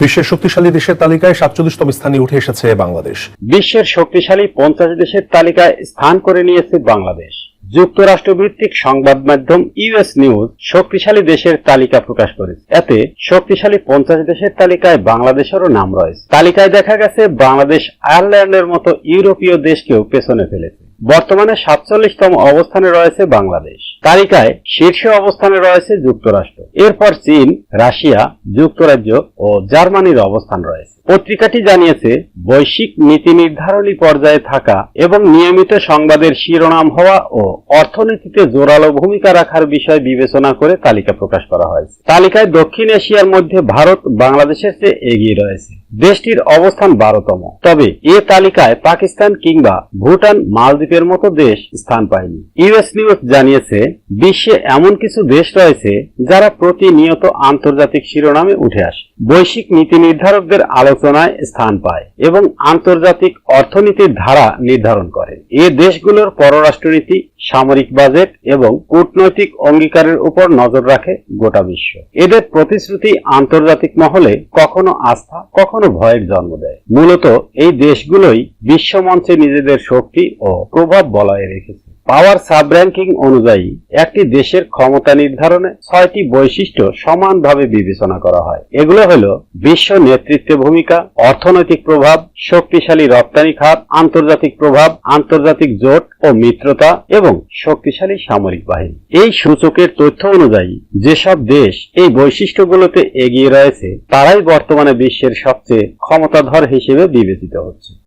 বিশ্বের শক্তিশালী দেশের তালিকায় সাতচল্লিশতম স্থানে উঠে এসেছে বাংলাদেশ। বিশ্বের শক্তিশালী পঞ্চাশ দেশের তালিকায় স্থান করে নিয়েছে বাংলাদেশ। যুক্তরাষ্ট্র ভিত্তিক সংবাদ মাধ্যম ইউএস নিউজ শক্তিশালী দেশের তালিকা প্রকাশ করেছে। এতে শক্তিশালী পঞ্চাশ দেশের তালিকায় বাংলাদেশেরও নাম রয়েছে। তালিকায় দেখা গেছে বাংলাদেশ, আয়ারল্যান্ডের মতো ইউরোপীয় দেশকেও পেছনে ফেলেছে। বর্তমানে সাতচল্লিশতম অবস্থানে রয়েছে বাংলাদেশ। তালিকায় শীর্ষে অবস্থানে রয়েছে যুক্তরাষ্ট্র। এরপর চীন, রাশিয়া, যুক্তরাজ্য ও জার্মানির অবস্থান রয়েছে। পত্রিকাটি জানিয়েছে, বৈশ্বিক নীতি নির্ধারণী পর্যায়ে থাকা এবং নিয়মিত সংবাদের শিরোনাম হওয়া ও অর্থনীতিতে জোরালো ভূমিকা রাখার বিষয় বিবেচনা করে তালিকা প্রকাশ করা হয়েছে। তালিকায় দক্ষিণ এশিয়ার মধ্যে ভারত বাংলাদেশের চেয়ে এগিয়ে রয়েছে। দেশটির অবস্থান বারোতম। তবে এ তালিকায় পাকিস্তান কিংবা ভুটান, মালদ্বীপের মতো দেশ স্থান পায়নি। ইউএস নিউজ জানিয়েছে, বিশ্বে এমন কিছু দেশ রয়েছে যারা প্রতিনিয়ত আন্তর্জাতিক শিরোনামে উঠে আসে। বৈশ্বিক নীতি নির্ধারকদের আলোচনায় স্থান পায় এবং আন্তর্জাতিক অর্থনীতির ধারা নির্ধারণ করে। এ দেশগুলোর পররাষ্ট্রনীতি, সামরিক বাজেট এবং কূটনৈতিক অঙ্গীকারের উপর নজর রাখে গোটা বিশ্ব। এদের প্রতিশ্রুতি আন্তর্জাতিক মহলে কখনো আস্থা, কখনো ভয়ের জন্ম দেয়। মূলত এই দেশগুলোই বিশ্বমঞ্চে নিজেদের শক্তি ও প্রভাব বলায় রেখেছে। পাওয়ার সাব র্যাঙ্কিং অনুযায়ী একটি দেশের ক্ষমতা নির্ধারণে ছয়টি বৈশিষ্ট্য সমানভাবে বিবেচনা করা হয়। এগুলো হলো বিশ্ব নেতৃত্বে ভূমিকা, অর্থনৈতিক প্রভাব, শক্তিশালী রপ্তানি খাত, আন্তর্জাতিক প্রভাব, আন্তর্জাতিক জোট ও মিত্রতা এবং শক্তিশালী সামরিক বাহিনী। এই সূচকের তথ্য অনুযায়ী যেসব দেশ এই বৈশিষ্ট্যগুলোতে এগিয়ে রয়েছে, তারাই বর্তমানে বিশ্বের সবচেয়ে ক্ষমতাধর হিসেবে বিবেচিত হচ্ছে।